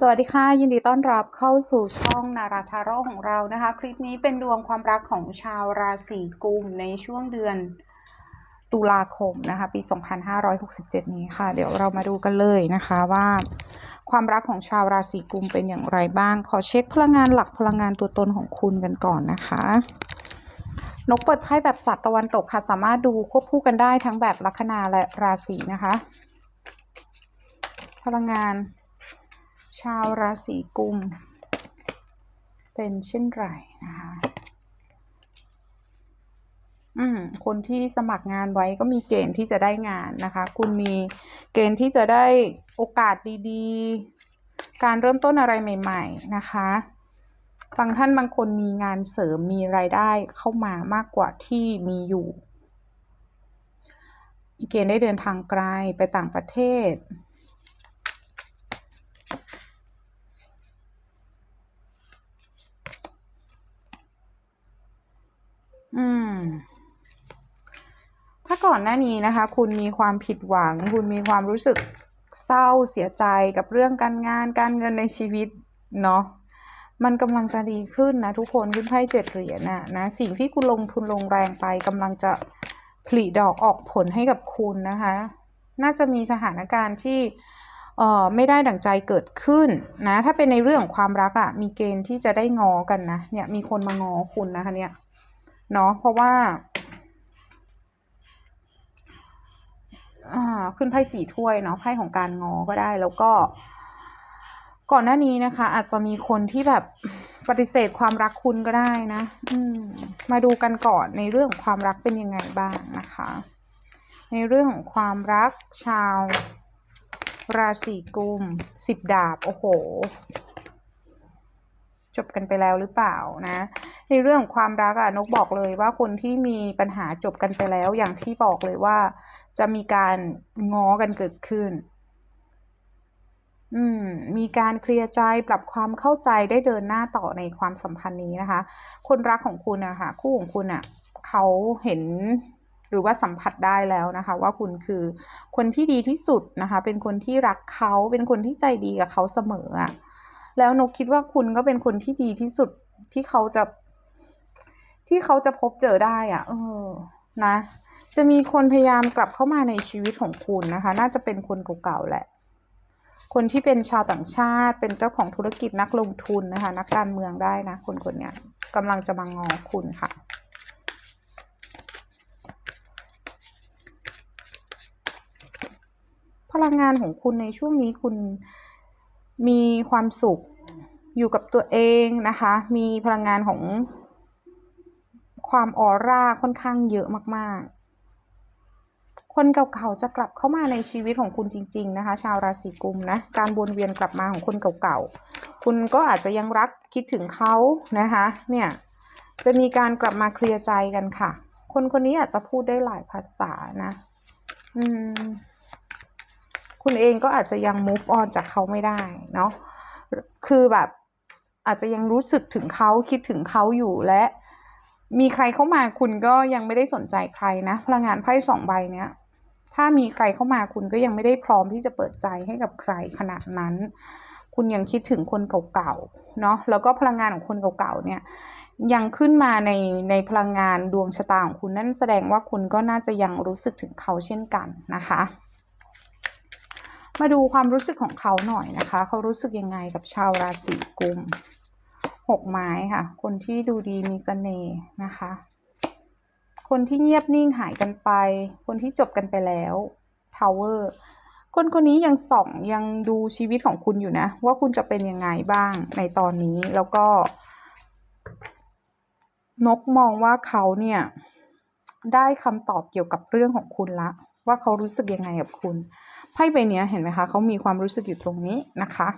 สวัสดีค่ะ ยินดีต้อนรับเข้าสู่ช่องนาราทาโร่ของเรานะคะ คลิปนี้เป็นดวงความรักของชาวราศีกุมในช่วงเดือนตุลาคมนะคะ ปี 2567 นี้ค่ะ เดี๋ยวเรามาดูกันเลยนะคะว่า ความรักของชาวราศีกุมเป็นอย่างไรบ้าง ขอเช็คพลังงานหลักพลังงานตัวตนของคุณกันก่อนนะคะนกเปิดไพ่แบบสัตว์ตะวันตกค่ะ สามารถดูควบคู่กันได้ทั้งแบบลัคนาและราศีนะคะ พลังงาน ชาวราศีกุม เป็นเช่นไรนะคะอืมคนที่สมัครงานไว้ก็มีเกณฑ์ที่จะได้งานนะคะ คุณมีเกณฑ์ที่จะได้โอกาสดีๆ การเริ่มต้นอะไรใหม่ ๆ นะคะบางท่านบางคนมีงานเสริมมีรายได้เข้ามามากกว่าที่มีอยู่มีเกณฑ์ได้เดินทางไกลไปต่างประเทศ อืม ถ้าก่อนหน้านี้นะคะ คุณมีความผิดหวัง คุณมีความรู้สึกเศร้าเสียใจกับเรื่องการงานการเงินในชีวิตเนาะมันกำลังจะดีขึ้นนะทุกคนขึ้นไพ่เจ็ดเหรียญน่ะนะสิ่งที่คุณลงทุนลงแรงไปกำลังจะผลิดอกออกผลให้กับคุณนะคะ น่าจะมีสถานการณ์ที่เอ่อไม่ได้ดั่งใจเกิดขึ้นนะ ถ้าเป็นในเรื่องของความรักอะ่ะมีเกณฑ์ที่จะได้งอกันนะเนี่ยมีคนมางอคุณนะคะเนี่ย เนาะเพราะว่าขึ้นไพ่สี่ถ้วยเนาะไพ่ของการงอก็ได้แล้วก็ ก่อนหน้านี้นะคะ อาจจะมีคนที่แบบปฏิเสธความรักคุณก็ได้นะ อืม มาดูกันก่อนในเรื่องของความรักเป็นยังไงบ้างนะคะ ในเรื่องของความรักชาว ราศีกุมสิบดาบ โอ้โห จบกันไปแล้วหรือเปล่านะ ในเรื่องความรักอะนกบอกเลยว่าคนที่มีปัญหาจบกันไปแล้ว อย่างที่บอกเลยว่า จะมีการง้อกันเกิดขึ้น อืม มีการเคลียร์ใจปรับความเข้าใจได้เดินหน้าต่อในความสัมพันธ์นี้นะคะ คนรักของคุณอะคะคู่ของคุณอะเขาเห็นหรือว่าสัมผัสได้แล้วนะคะ ว่าคุณคือคนที่ดีที่สุดนะคะ เป็นคนที่รักเขาเป็นคนที่ใจดีกับเขาเสมออะ แล้วนกคิดว่าคุณก็เป็นคนที่ดีที่สุดที่เขาจะ ที่เขาจะพบเจอได้อะเออ นะ จะมีคนพยายามกลับเข้ามาในชีวิตของคุณนะคะ น่าจะเป็นคนเก่าๆแหละ คนที่เป็นชาวต่างชาติ เป็นเจ้าของธุรกิจนักลงทุนนะคะ นักการเมืองได้นะ คนคนนี้กำลังจะมางอคุณค่ะพลังงานของคุณในช่วงนี้คุณ มีความสุขอยู่กับตัวเองนะคะ มีพลังงานของความออร่าค่อนข้างเยอะมาก ๆ คนเก่าๆจะกลับเข้ามาในชีวิตของคุณจริง ๆ นะคะ ชาวราศีกุมนะ การวนเวียนกลับมาของคนเก่าๆ คุณก็อาจจะยังรักคิดถึงเขานะคะ เนี่ย จะมีการกลับมาเคลียร์ใจกันค่ะ คนคนนี้อาจจะพูดได้หลายภาษานะ อืม คุณเองก็อาจจะยัง move on จากเขาไม่ได้เนาะคือแบบอาจจะยังรู้สึกถึงเขาคิดถึงเขาอยู่และ มีใครเข้ามาคุณก็ยังไม่ได้สนใจใครนะพลังงานไพ่สองใบเนี้ยถ้ามีใครเข้ามาคุณก็ยังไม่ได้พร้อมที่จะเปิดใจให้กับใครขนาดนั้น คุณยังคิดถึงคนเก่าๆเนาะแล้วก็พลังงานของคนเก่าๆเนี่ยยังขึ้นมาในในพลังงานดวงชะตาของคุณนั่นแสดงว่าคุณก็น่าจะยังรู้สึกถึงเขาเช่นกันนะคะ มาดูความรู้สึกของเขาหน่อยนะคะ เขารู้สึกยังไงกับชาวราศีกุมหกไม้ค่ะ คนที่ดูดีมีเสน่ห์นะคะ คนที่เงียบนิ่งหายกันไป คนที่จบกันไปแล้วทาวเวอร์คนคนนี้ยังส่องยังดูชีวิตของคุณอยู่นะ ว่าคุณจะเป็นยังไงบ้างในตอนนี้แล้วก็ นกมองว่าเขาเนี่ย ได้คำตอบเกี่ยวกับเรื่องของคุณละ ว่าเขารู้สึกยังไงกับคุณไพ่ใบเนี้ยเห็นไหมคะเขามีความรู้สึกอยู่ตรงนี้นะคะ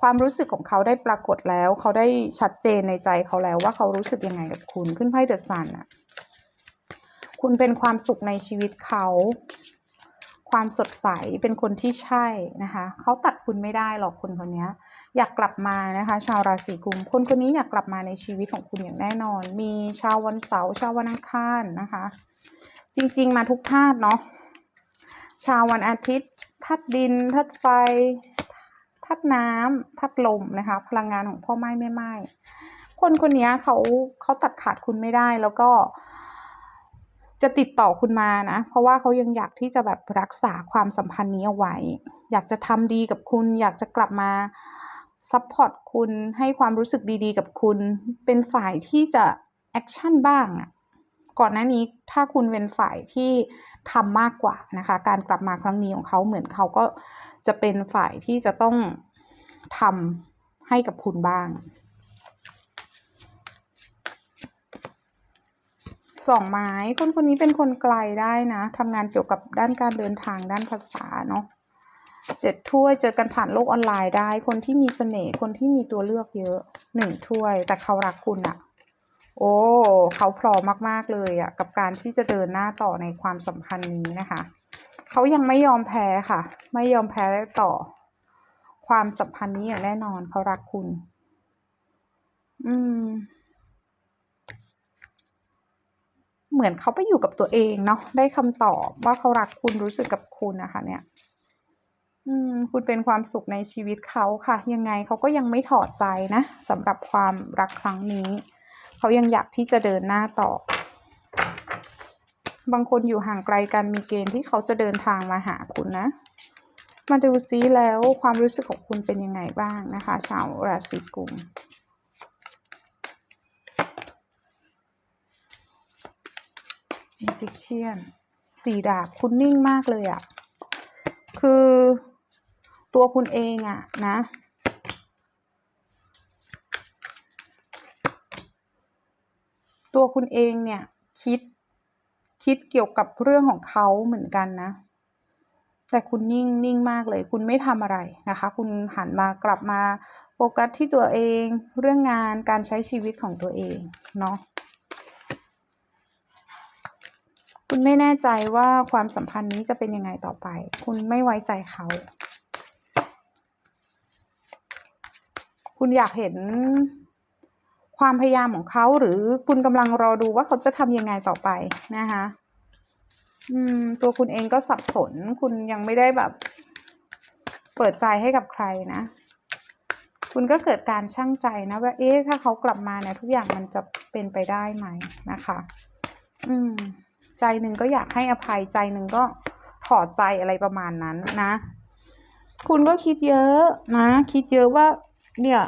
ความรู้สึกของเขาได้ปรากฏแล้วเขาได้ชัดเจนในใจเขาแล้วว่าเขารู้สึกยังไงกับคุณขึ้นไพ่เดอะซันอะคุณเป็นความสุขในชีวิตเขาความสดใสเป็นคนที่ใช่นะคะเขาตัดคุณไม่ได้หรอกคนคนนี้อยากกลับมานะคะ ชาวราศีกุมคนคนนี้อยากกลับมาในชีวิตของคุณอย่างแน่นอน มีชาววันเสาร์ชาววันอังคารนะคะ จริง ๆ มาทุกธาตุเนาะชาววันอาทิตย์ธาตุดินธาตุไฟธาตุน้ำธาตุลมนะคะ พลังงานของพ่อไม้แม่ไม้คนคนนี้เขาเขาตัดขาดคุณไม่ได้แล้วก็จะติดต่อคุณมานะ เพราะว่าเขายังอยากที่จะแบบรักษาความสัมพันธ์นี้เอาไว้ อยากจะทำดีกับคุณ อยากจะกลับมาซัพพอร์ตคุณให้ความรู้สึกดีๆ กับคุณ เป็นฝ่ายที่จะแอคชั่นบ้างอะ ก่อนหน้านี้ถ้าคุณเป็นฝ่ายที่ทำมากกว่านะคะ การกลับมาครั้งนี้ของเขาเหมือนเขาก็จะเป็นฝ่ายที่จะต้องทำให้กับคุณบ้างสองไม้คนคนนี้เป็นคนไกลได้นะทำงานเกี่ยวกับด้านการเดินทางด้านภาษาเนาะเจ็ดถ้วยเจอกันผ่านโลกออนไลน์ได้ คนที่มีเสน่ห์คนที่มีตัวเลือกเยอะหนึ่งถ้วย แต่เขารักคุณอะ โอ้เขาพร้อมมาก ๆ เลยอะกับการที่จะเดินหน้าต่อในความสัมพันธ์นี้นะคะ เขายังไม่ยอมแพ้ค่ะ ไม่ยอมแพ้ต่อ ความสัมพันธ์นี้อย่างแน่นอนเขารักคุณ อืม เหมือนเขาไปอยู่กับตัวเองเนาะได้คำตอบว่าเขารักคุณรู้สึกกับคุณนะคะ เนี่ย อืม คุณเป็นความสุขในชีวิตเขาค่ะ ยังไงเขาก็ยังไม่ถอดใจนะสำหรับความรักครั้งนี้ เขายังอยากที่จะเดินหน้าต่อ บางคนอยู่ห่างไกลกันมีเกณฑ์ที่เขาจะเดินทางมาหาคุณนะ มาดูซิแล้วความรู้สึกของคุณเป็นยังไงบ้างนะคะ ชาวราศีกุม Magician สี่ดาบคุณนิ่งมากเลยอะ่ะ คือตัวคุณเองอะนะ ตัวคุณเองเนี่ยคิดคิดเกี่ยวกับเรื่องของเขาเหมือนกันนะ แต่คุณนิ่งนิ่งมากเลย คุณไม่ทำอะไรนะคะ คุณหันมากลับมาโฟกัสที่ตัวเอง เรื่องงานการใช้ชีวิตของตัวเองเนาะคุณไม่แน่ใจว่าความสัมพันธ์นี้จะเป็นยังไงต่อไป คุณไม่ไว้ใจเขา คุณอยากเห็น ความพยายามของเขาหรือคุณกำลังรอดูว่าเขาจะทำยังไงต่อไปนะคะอืม ตัวคุณเองก็สับสน คุณยังไม่ได้แบบ เปิดใจให้กับใครนะ คุณก็เกิดการช่างใจนะว่าเอ๊ะถ้าเขากลับมาเนี่ยทุกอย่างมันจะเป็นไปได้ไหมนะคะ อืม ใจหนึ่งก็อยากให้อภัยใจหนึ่งก็ถอดใจอะไรประมาณนั้นนะ คุณก็คิดเยอะนะ คิดเยอะว่า เนี่ย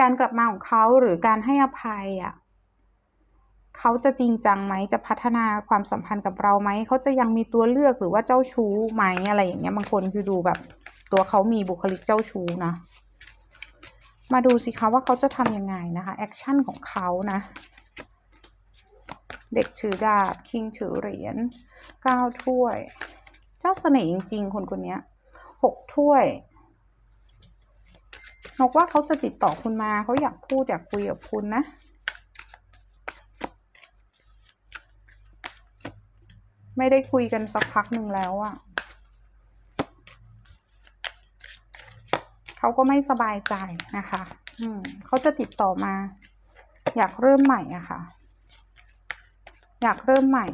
การกลับมาของเขาหรือการให้อภัยอะเขาจะจริงจังไหมจะพัฒนาความสัมพันธ์กับเราไหมเขาจะยังมีตัวเลือกหรือว่าเจ้าชู้ไหมอะไรอย่างเงี้ยบางคนคือดูแบบ ตัวเขามีบุคลิกเจ้าชู้นะมาดูสิคะว่าเขาจะทำยังไงนะคะแอคชั่นของเขานะเด็กถือดาบคิงถือเหรียญเก้าถ้วย เจ้าเสน่ห์จริง ๆ คนคนนี้หกถ้วย บอกว่าเขาจะติดต่อคุณมาเขาอยากพูดอยากคุยกับคุณนะไม่ได้คุยกันสักพักหนึ่งแล้วอะ่ะเขาก็ไม่สบายใจนะคะ อืมเขาจะติดต่อมา อยากเริ่มใหม่อะค่ะ อยากเริ่มใหม่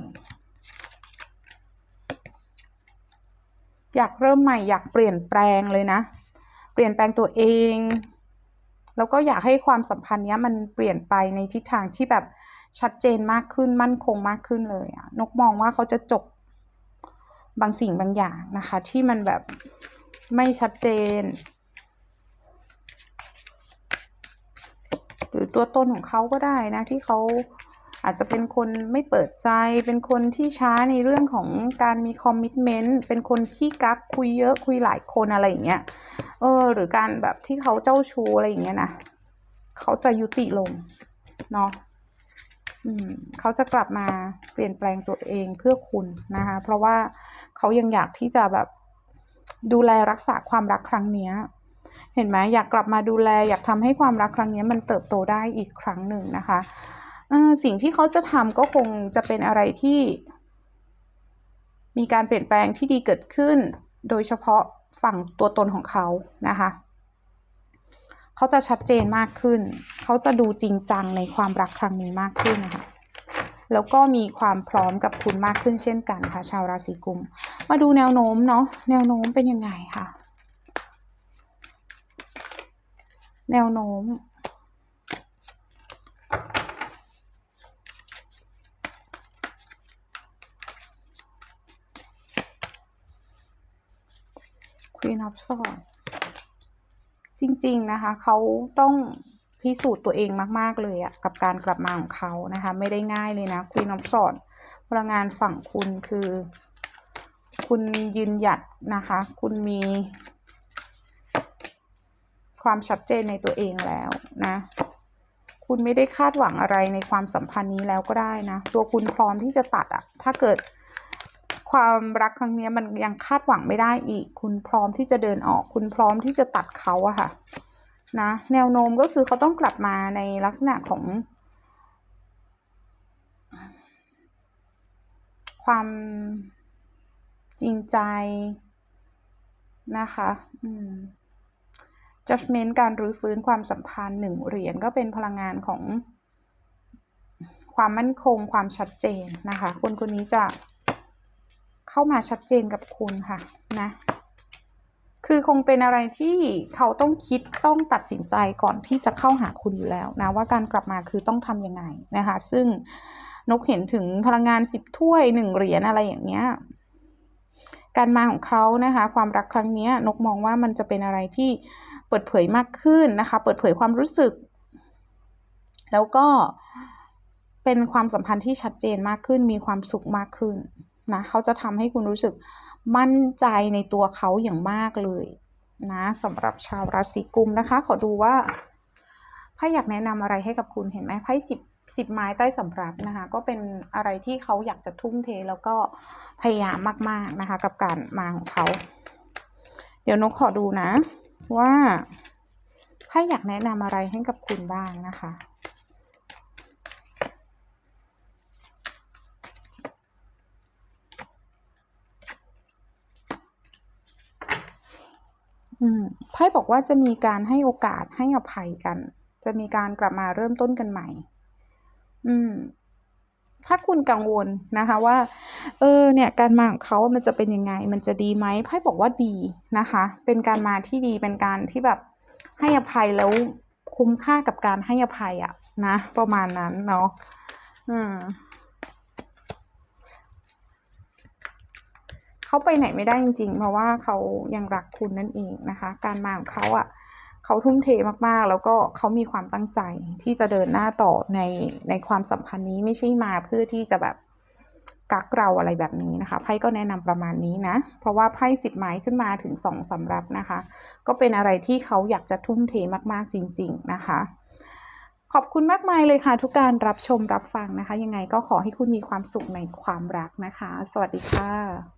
อยากเริ่มใหม่ อยากเปลี่ยนแปลงเลยนะ เปลี่ยนแปลงตัวเอง แล้วก็อยากให้ความสัมพันธ์นี้มันเปลี่ยนไปในทิศทางที่แบบชัดเจนมากขึ้นมั่นคงมากขึ้นเลยอะนกมองว่าเขาจะจบบางสิ่งบางอย่างนะคะ ที่มันแบบไม่ชัดเจน หรือตัวตนของเขาก็ได้นะที่เขา อาจจะเป็นคนไม่เปิดใจ เป็นคนที่ช้าในเรื่องของการมีคอมมิชเมนต์ เป็นคนขี้กักคุยเยอะคุยหลายคนอะไรอย่างเงี้ย เออ หรือการแบบที่เขาเจ้าชู้อะไรอย่างเงี้ยนะ เขาจะยุติลง เนาะอืมเขาจะกลับมาเปลี่ยนแปลงตัวเองเพื่อคุณนะคะ เพราะว่าเขายังอยากที่จะแบบดูแลรักษาความรักครั้งเนี้ยเห็นไหมอยากกลับมาดูแล อยากทำให้ความรักครั้งนี้มันเติบโตได้อีกครั้งหนึ่งนะคะ สิ่งที่เขาจะทำก็คงจะเป็นอะไรที่ มีการเปลี่ยนแปลงที่ดีเกิดขึ้น โดยเฉพาะฝั่งตัวตนของเขานะคะ เขาจะชัดเจนมากขึ้น เขาจะดูจริงจังในความรักครั้งนี้มากขึ้นนะคะแล้วก็มีความพร้อมกับคุณมากขึ้นเช่นกันค่ะ ชาวราศีกุม มาดูแนวโน้มเนาะแนวโน้มเป็นยังไงค่ะ แนวโน้ม Queen of Swords จริง ๆ นะคะ เขาต้องพิสูจน์ตัวเองมาก ๆ เลยอะกับการกลับมาของเขานะคะ ไม่ได้ง่ายเลยนะ Queen of Swords พลังงานฝั่งคุณคือ คุณยืนหยัดนะคะ คุณมีความชัดเจนในตัวเองแล้วนะ คุณไม่ได้คาดหวังอะไรในความสัมพันธ์นี้แล้วก็ได้นะ ตัวคุณพร้อมที่จะตัดอะถ้าเกิด ความรักครั้งนี้มันยังคาดหวังไม่ได้อีก คุณพร้อมที่จะเดินออก คุณพร้อมที่จะตัดเขาอะค่ะ นะ แนวโน้มก็คือเขาต้องกลับมาในลักษณะของ ความจริงใจนะคะ อืม judgment การรื้อฟื้นความสัมพันธ์หนึ่งเหรียญก็เป็นพลังงานของความมั่นคงความชัดเจนนะคะ คนคนนี้จะ เข้ามาชัดเจนกับคุณค่ะนะคือคงเป็นอะไรที่เขาต้องคิดต้องตัดสินใจก่อนที่จะเข้าหาคุณอยู่แล้วนะว่าการกลับมาคือต้องทำยังไงนะคะ ซึ่งนกเห็นถึงพลังงานสิบถ้วยหนึ่งเหรียญอะไรอย่างเงี้ยการมาของเขานะคะ ความรักครั้งนี้นกมองว่ามันจะเป็นอะไรที่เปิดเผยมากขึ้นนะคะ เปิดเผยความรู้สึก แล้วก็เป็นความสัมพันธ์ที่ชัดเจนมากขึ้นมีความสุขมากขึ้น นะเขาจะทำให้คุณรู้สึกมั่นใจในตัวเขาอย่างมากเลยนะสำหรับชาวราศีกุมนะคะ ขอดูว่าไพ่อยากแนะนำอะไรให้กับคุณเห็นไหมไพ่สิบสิบไม้ใต้สำรับนะคะ ก็เป็นอะไรที่เขาอยากจะทุ่มเทแล้วก็พยายามมาก ๆนะคะ กับการมาของเขา เดี๋ยวนกขอดูนะ ว่าไพ่อยากแนะนำอะไรให้กับคุณบ้างนะคะ ไพ่บอกว่าจะมีการให้โอกาสให้อภัยกัน จะมีการกลับมาเริ่มต้นกันใหม่ อืม ถ้าคุณกังวลนะคะ ว่า เออ เนี่ย การมาของเขามันจะเป็นยังไง มันจะดีไหมไพ่บอกว่าดีนะคะ เป็นการมาที่ดีเป็นการที่แบบให้อภัยแล้วคุ้มค่ากับการให้อภัยอะนะ ประมาณนั้นเนาะอืม เขาไปไหนไม่ได้จริงๆ เพราะว่าเขายังรักคุณนั่นเองนะคะ การมาของเขาอะ่ะเขาทุ่มเทมากๆ แล้วก็เขามีความตั้งใจที่จะเดินหน้าต่อในในความสัมพันธ์นี้ไม่ใช่มาเพื่อที่จะแบบกักเราอะไรแบบนี้นะคะไพ่ก็แนะนำประมาณนี้นะ เพราะว่าไพ่สิบไม้ขึ้นมาถึงสองสำรับนะคะ ก็เป็นอะไรที่เขาอยากจะทุ่มเทมากๆจริง ๆ นะคะ ขอบคุณมากมายเลยค่ะ ทุกการรับชมรับฟังนะคะ ยังไงก็ขอให้คุณมีความสุขในความรักนะคะ สวัสดีค่ะ